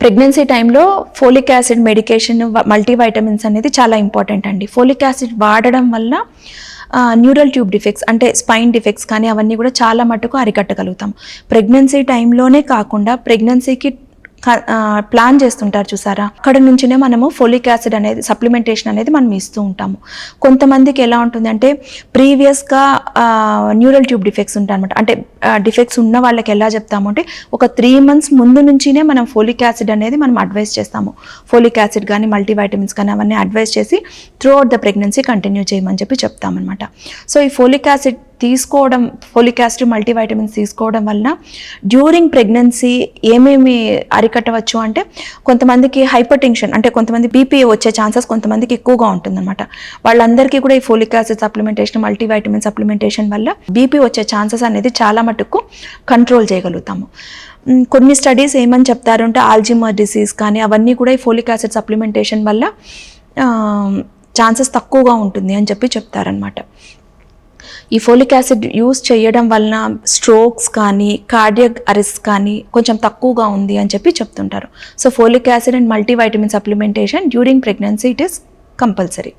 Pregnancy టైంలో folic acid medication multivitamins అనేది చాలా ఇంపార్టెంట్ అండి. ఫోలిక్ యాసిడ్ వాడడం వల్ల న్యూరల్ ట్యూబ్ డిఫెక్ట్స్ అంటే స్పైన్ డిఫెక్ట్స్ కానీ అవన్నీ కూడా చాలా మటుకు అరికట్టగలుగుతాం. ప్రెగ్నెన్సీ టైంలోనే కాకుండా ప్రెగ్నెన్సీకి ప్లాన్ చేస్తుంటారు చూసారా? అక్కడ నుంచినే మనము ఫోలిక్ యాసిడ్ అనేది సప్లిమెంటేషన్ అనేది మనం ఇస్తూ ఉంటాము. కొంతమందికి ఎలా ఉంటుంది అంటే ప్రీవియస్గా న్యూరల్ ట్యూబ్ డిఫెక్ట్స్ ఉంటాయి అనమాట అంటే డిఫెక్ట్స్ ఉన్న వాళ్ళకి ఎలా చెప్తాము అంటే ఒక త్రీ మంత్స్ ముందు నుంచినే మనం ఫోలిక్ యాసిడ్ అనేది మనం అడ్వైస్ చేస్తాము. ఫోలిక్ యాసిడ్ కానీ మల్టీవైటమిన్స్ కానీ అవన్నీ అడ్వైస్ చేసి throughout the pregnancy continue చేయమని చెప్పి చెప్తామన్నమాట. సో ఈ ఫోలిక్ యాసిడ్ తీసుకోవడం ఫోలిక్ యాసిడ్ మల్టీవైటమిన్స్ తీసుకోవడం వలన డ్యూరింగ్ ప్రెగ్నెన్సీ ఏమేమి అరికట్టవచ్చు అంటే కొంతమందికి హైపర్ టెన్షన్ అంటే కొంతమంది బీపీ వచ్చే ఛాన్సెస్ కొంతమందికి ఎక్కువగా ఉంటుందన్నమాట. వాళ్ళందరికీ కూడా ఈ folic acid supplementation multivitamin supplementation వల్ల బీపీ వచ్చే ఛాన్సెస్ అనేది చాలా మటుకు కంట్రోల్ చేయగలుగుతాము. కొన్ని స్టడీస్ ఏమని చెప్తారు అంటే ఆల్జిమర్ డిసీజ్ కానీ అవన్నీ కూడా ఈ ఫోలిక్ యాసిడ్ సప్లిమెంటేషన్ వల్ల ఛాన్సెస్ తక్కువగా ఉంటుంది అని చెప్పి చెప్తారనమాట ఈ ఫోలిక్ యాసిడ్ యూస్ చేయడం వలన స్ట్రోక్స్ కానీ కార్డియక్ అరెస్ట్ కానీ కొంచెం తక్కువగా ఉంది అని చెప్పి చెప్తుంటారు. So folic acid and multivitamin supplementation during pregnancy it is compulsory.